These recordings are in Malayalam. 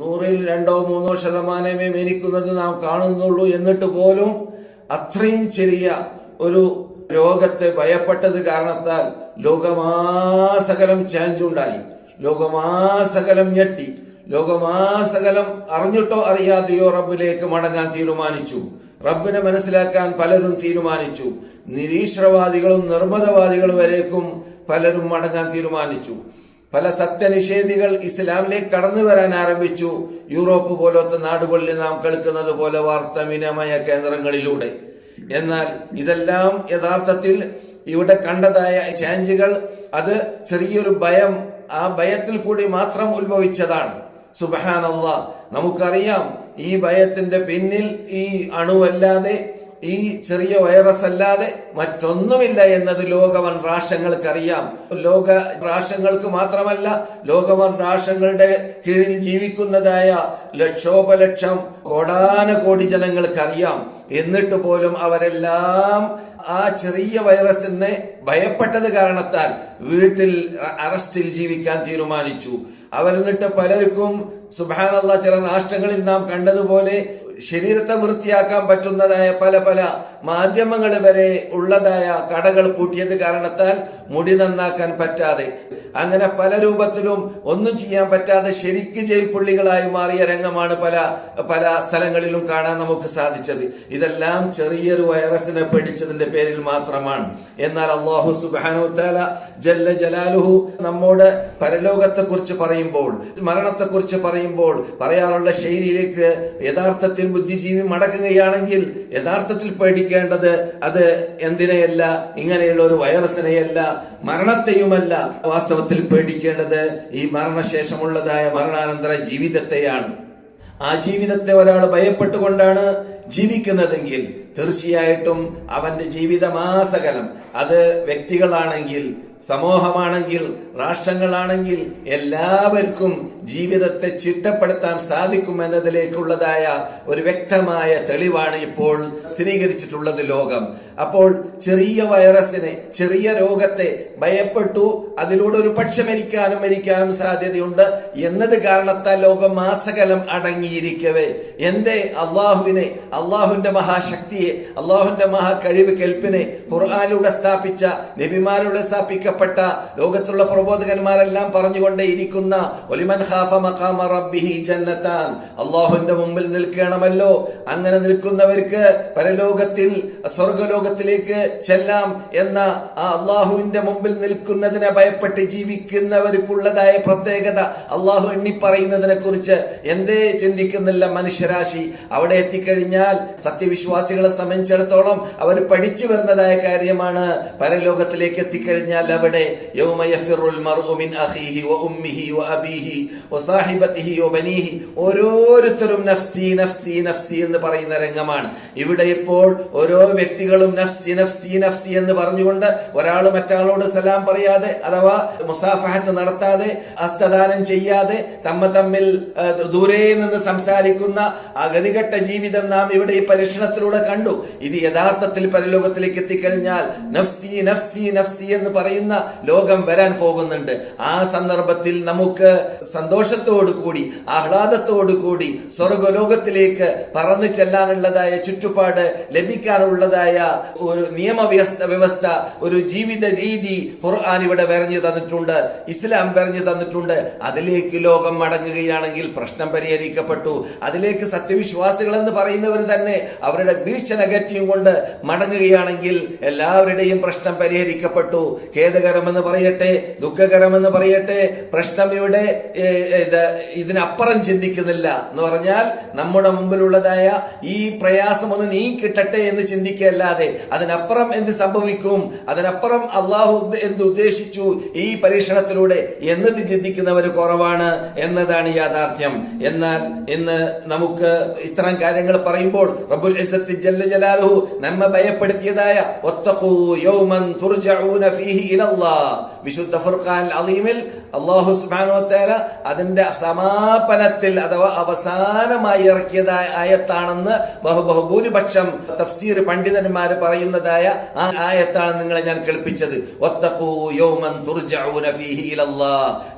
നൂറിൽ രണ്ടോ മൂന്നോ ശതമാനമേ മരിക്കുന്നത് നാം കാണുന്നുള്ളൂ എന്നിട്ട് പോലും അത്രയും ചെറിയ ഒരു രോഗത്തെ ഭയപ്പെട്ടത് കാരണത്താൽ ലോകമാസകലം ചാഞ്ചുണ്ടായി. ലോകമാസകലം ഞെട്ടി. ലോകമാസകലം അറിഞ്ഞിട്ടോ അറിയാതെയോ റബ്ബിലേക്ക് മടങ്ങാൻ തീരുമാനിച്ചു. റബ്ബിനെ മനസ്സിലാക്കാൻ പലരും തീരുമാനിച്ചു. നിരീശ്വരവാദികളും നിർമ്മതവാദികളും വരേക്കും പലരും മടങ്ങാൻ തീരുമാനിച്ചു. പല സത്യനിഷേധികൾ ഇസ്ലാമിലേക്ക് കടന്നു വരാൻ ആരംഭിച്ചു. യൂറോപ്പ് പോലത്തെ നാടുകളിൽ നാം കേൾക്കുന്നത് പോലെ വാർത്താവിനിമയ കേന്ദ്രങ്ങളിലൂടെ. എന്നാൽ ഇതെല്ലാം യഥാർത്ഥത്തിൽ ഇവിടെ കണ്ടതായ ചേഞ്ചുകൾ അത് ചെറിയൊരു ഭയം ആ ഭയത്തിൽ കൂടി മാത്രം ഉത്ഭവിച്ചതാണ്. സുബഹാനല്ല നമുക്കറിയാം ഈ ഭയത്തിന്റെ പിന്നിൽ ഈ അണുവല്ലാതെ ഈ ചെറിയ വൈറസ് അല്ലാതെ മറ്റൊന്നുമില്ല എന്നത് ലോകവൻ രാഷ്ട്രങ്ങൾക്കറിയാം. ലോക രാഷ്ട്രങ്ങൾക്ക് മാത്രമല്ല ലോകവൻ രാഷ്ട്രങ്ങളുടെ കീഴിൽ ജീവിക്കുന്നതായ ലക്ഷോപലക്ഷം കോടാനകോടി ജനങ്ങൾക്കറിയാം. എന്നിട്ട് പോലും അവരെല്ലാം ആ ചെറിയ വൈറസിനെ ഭയപ്പെട്ടത് കാരണത്താൽ വീട്ടിൽ അറസ്റ്റിൽ ജീവിക്കാൻ തീരുമാനിച്ചു. അവരെന്നിട്ട് പലർക്കും സുബാനുള്ള ചില രാഷ്ട്രങ്ങളിൽ നാം കണ്ടതുപോലെ ശരീരത്തെ വൃത്തിയാക്കാൻ പറ്റുന്നതായ പല പല മാധ്യമങ്ങൾ വരെ ഉള്ളതായ കടകൾ പൂട്ടിയത് കാരണത്താൽ മുടി നന്നാക്കാൻ പറ്റാതെ. അങ്ങനെ പല രൂപത്തിലും ഒന്നും ചെയ്യാൻ പറ്റാതെ ശരിക്ക് ജയിൽ പുള്ളികളായി മാറിയ രംഗമാണ് പല പല സ്ഥലങ്ങളിലും കാണാൻ നമുക്ക് സാധിച്ചത്. ഇതെല്ലാം ചെറിയൊരു വൈറസിനെ പേടിച്ചതിന്റെ പേരിൽ മാത്രമാണ്. എന്നാൽ അള്ളാഹു സുബാനു താല ജല്ല ജലാലുഹു നമ്മോട് പരലോകത്തെ കുറിച്ച് പറയുമ്പോൾ മരണത്തെ കുറിച്ച് പറയുമ്പോൾ പറയാനുള്ള ശൈലിയിലേക്ക് യഥാർത്ഥത്തിൽ ബുദ്ധിജീവി മടങ്ങുകയാണെങ്കിൽ യഥാർത്ഥത്തിൽ പേടിക്കേണ്ടത് അത് എന്തിനെയല്ല? ഇങ്ങനെയുള്ള ഒരു വൈറസിനെയല്ല മരണത്തെയുമല്ല വാസ്തവത്തിൽ പേടിക്കേണ്ടത് ഈ മരണശേഷമുള്ളതായ മരണാനന്തര ജീവിതത്തെയാണ്. ആ ജീവിതത്തെ ഒരാൾ ഭയപ്പെട്ടുകൊണ്ടാണ് ജീവിക്കുന്നതെങ്കിൽ തീർച്ചയായിട്ടും അവന്റെ ജീവിതമാസകലം അത് വ്യക്തികളാണെങ്കിൽ സമൂഹമാണെങ്കിൽ രാഷ്ട്രങ്ങളാണെങ്കിൽ എല്ലാവർക്കും ജീവിതത്തെ ചിട്ടപ്പെടുത്താൻ സാധിക്കും എന്നതിലേക്കുള്ളതായ ഒരു വ്യക്തമായ തെളിവാണ് ഇപ്പോൾ സ്ഥിരീകരിച്ചിട്ടുള്ളത് ലോകം. അപ്പോൾ ചെറിയ വൈറസിനെ ചെറിയ രോഗത്തെ ഭയപ്പെട്ടു. അതിലൂടെ ഒരു പക്ഷെ മരിക്കാനും മരിക്കാനും സാധ്യതയുണ്ട്. എന്നത് കാരണത്താൽ ലോകം മാസകലം അടങ്ങിയിരിക്കവേ. എന്തേ? അള്ളാഹുവിനെ അള്ളാഹുവിന്റെ മഹാശക്തിയെ അള്ളാഹുവിന്റെ മഹാകഴിവ് കെൽപ്പിനെ ഖുർആാനിലൂടെ സ്ഥാപിച്ച നബിമാരിലൂടെ സ്ഥാപിക്കപ്പെട്ട ലോകത്തുള്ള പ്രബോധകന്മാരെല്ലാം പറഞ്ഞുകൊണ്ടേ ഇരിക്കുന്ന ഒലിമൻ ഹാഫ മഖാമ റബ്ബിഹി ജന്നത്താൻ. അള്ളാഹുവിന്റെ മുമ്പിൽ നിൽക്കണമല്ലോ. അങ്ങനെ നിൽക്കുന്നവർക്ക് പരലോകത്തിൽ സ്വർഗലോകത്തിലേക്ക് ചെല്ലാം എന്ന ആ അള്ളാഹുവിന്റെ മുമ്പിൽ നിൽക്കുന്നതിനെ ഭയപ്പെട്ട് ജീവിക്കുന്നവർക്കുള്ളതായ പ്രത്യേകത അള്ളാഹു എണ്ണി പറയുന്നതിനെ കുറിച്ച് എന്തേ ചിന്തിക്കുന്നില്ല മനുഷ്യരാശി. അവിടെ എത്തിക്കഴിഞ്ഞാൽ സത്യവിശ്വാസികളെ സംബന്ധിച്ചിടത്തോളം അവർ പഠിച്ചു വരുന്നതായ കാര്യമാണ്. പരലോകത്തിലേക്ക് എത്തിക്കഴിഞ്ഞാൽ അവിടെ ഓരോരുത്തരും നഫ്സി നഫ്സി നഫ്സി എന്ന് പറയുന്ന രംഗമാണ്. ഇവിടെ ഇപ്പോൾ ഓരോ വ്യക്തികളും നഫ്സി നഫ്സി നഫ്സി എന്ന് പറഞ്ഞുകൊണ്ട് ഒരാൾ മറ്റാളോട് സലാം പറയാതെ അഥവാ മുസാഫഹത്ത് നടത്താതെ ഹസ്തദാനം ചെയ്യാതെ തമ്മ തമ്മിൽ ദൂരെ നിന്ന് സംസാരിക്കുന്ന ആ ഗതികെട്ട ജീവിതം നാം ഇവിടെ ഈ പരീക്ഷണത്തിലൂടെ കണ്ടു. ഇത് യഥാർത്ഥത്തിൽ പരലോകത്തിലേക്ക് എത്തിക്കഴിഞ്ഞാൽ നഫ്സി നഫ്സി നഫ്സി എന്ന് പറയുന്ന ലോകം വരാൻ പോകുന്നുണ്ട്. ആ സന്ദർഭത്തിൽ നമുക്ക് സന്തോഷത്തോടു കൂടി ആഹ്ലാദത്തോടു കൂടി സ്വർഗലോകത്തിലേക്ക് പറന്നു ചെല്ലാനുള്ളതായ ചുറ്റുപാട് ലഭിക്കാനുള്ളതായ ഒരു നിയമവ്യവസ്ഥ വ്യവസ്ഥ ഒരു ജീവിത രീതി ഖുർആൻ ഇവിടെ വരഞ്ഞു തന്നിട്ടുണ്ട് ഇസ്ലാം വരഞ്ഞു തന്നിട്ടുണ്ട്. അതിലേക്ക് ലോകം മടങ്ങുകയാണെങ്കിൽ പ്രശ്നം പരിഹരിക്കപ്പെട്ടു. അതിലേക്ക് സത്യവിശ്വാസികൾ എന്ന് പറയുന്നവർ തന്നെ അവരുടെ വീഴ്ച നെഗറ്റീവ് കൊണ്ട് മടങ്ങുകയാണെങ്കിൽ എല്ലാവരുടെയും പ്രശ്നം പരിഹരിക്കപ്പെട്ടു. ഖേദകരമെന്ന് പറയട്ടെ ദുഃഖകരമെന്ന് പറയട്ടെ പ്രശ്നം ഇവിടെ ഇതിനപ്പുറം ചിന്തിക്കുന്നില്ല. എന്ന് പറഞ്ഞാൽ നമ്മുടെ മുമ്പിലുള്ളതായ ഈ പ്രയാസം ഒന്ന് നീ കിട്ടട്ടെ എന്ന് ചിന്തിക്കല്ലാതെ അതിനപ്പുറം എന്ത് സംഭവിക്കും? അതിനപ്പുറം അള്ളാഹു എന്ത് ഉദ്ദേശിച്ചു? ഈ പരീക്ഷണത്തിലൂടെ എന്നത് ചിന്തിക്കുന്നവർ കുറവാണ് എന്നതാണ് യാഥാർത്ഥ്യം. എന്നാൽ ഇന്ന് നമുക്ക് ഇത്തരം കാര്യങ്ങൾ പറയുമ്പോൾ ജല്ല ജലാലുഹു നമ്മെ ഭയപ്പെടുത്തിയതായ ഒത്തഖൂ യൗമൻ തുർജഊന ഫീഹി ഇലല്ലാഹ്. വിശുദ്ധ ഫുർഖാൻ അലീമിൽ അള്ളാഹു സുബ്ഹാനഹു വതആല അതിന്റെ സമാപനത്തിൽ അഥവാ അവസാനമായി ഇറക്കിയതായ ആയത്താണെന്ന് ബഹുബഹുഭൂരിപക്ഷം തഫ്സീർ പണ്ഡിതന്മാർ പറയുന്നതായ ആ ആയത്താണ് നിങ്ങളെ ഞാൻ കേൾപ്പിച്ചത്.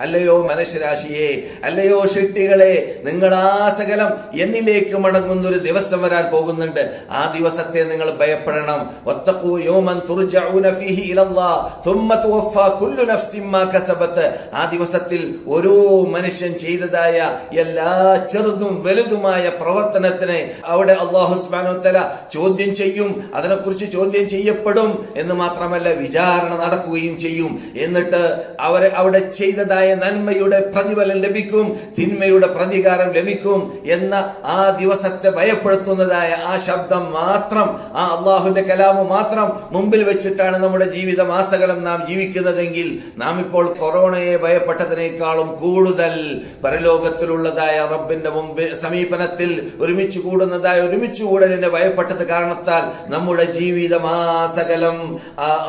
അല്ലയോ മനുഷ്യരാശിയെ അല്ലയോ ഷിട്ടികളെ നിങ്ങൾ ആ സകലം എന്നിലേക്ക് മടങ്ങുന്ന ഒരു ദിവസം വരാൻ പോകുന്നുണ്ട്. ആ ദിവസത്തെ നിങ്ങൾ ഭയപ്പെടണം. ഒത്തക്കൂ യൗമൻ തുർജഊന ഫീഹി ഇലല്ലാഹ് തുമ്മ തുവഫാ കുല്ലു കസബത്ത് ആ ദിവസത്തിൽ ഓരോ മനുഷ്യൻ ചെയ്തതായ എല്ലാ ചെറുതും വലുതുമായ പ്രവർത്തനത്തിന് അവിടെ അള്ളാഹു സുബ്ഹാനഹു വതആല ചോദ്യം ചെയ്യും. അതിനെക്കുറിച്ച് ചോദ്യം ചെയ്യപ്പെടും എന്ന് മാത്രമല്ല വിചാരണ നടക്കുകയും ചെയ്യും. എന്നിട്ട് അവരെ അവിടെ ചെയ്തതായ നന്മയുടെ പ്രതിഫലം ലഭിക്കും തിന്മയുടെ പ്രതികാരം ലഭിക്കും എന്ന ആ ദിവസത്തെ ഭയപ്പെടുത്തുന്നതായ ആ ശബ്ദം മാത്രം ആ അള്ളാഹുവിന്റെ കലാമ് മാത്രം മുമ്പിൽ വെച്ചിട്ടാണ് നമ്മുടെ ജീവിത മാസകലം നാം ജീവിക്കുന്നതെങ്കിൽ നാം ഇപ്പോൾ കൊറോണയെ ഭയപ്പെട്ടതിനേക്കാളും കൂടുതൽ പരലോകത്തിലുള്ളതായ റബ്ബിന്റെ മുമ്പ് സമീപനത്തിൽ ഒരുമിച്ച് കൂടുന്നതായ ഒരുമിച്ച് കൂടലിനെ ഭയപ്പെട്ടത് കാരണത്താൽ നമ്മുടെ ജീവിതമാസകലം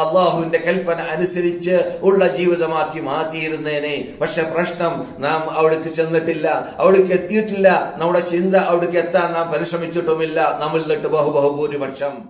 അള്ളാഹുവിന്റെ കൽപ്പന അനുസരിച്ച് ഉള്ള ജീവിതമാക്കി മാറ്റിയിരുന്നേനെ. പക്ഷെ പ്രശ്നം നാം അവിടേക്ക് ചെന്നിട്ടില്ല അവിടേക്ക് എത്തിയിട്ടില്ല. നമ്മുടെ ചിന്ത അവിടേക്ക് എത്താൻ നാം പരിശ്രമിച്ചിട്ടുമില്ല. നമ്മളിൽ നിന്നിട്ട് ബഹു ബഹുഭൂരിപക്ഷം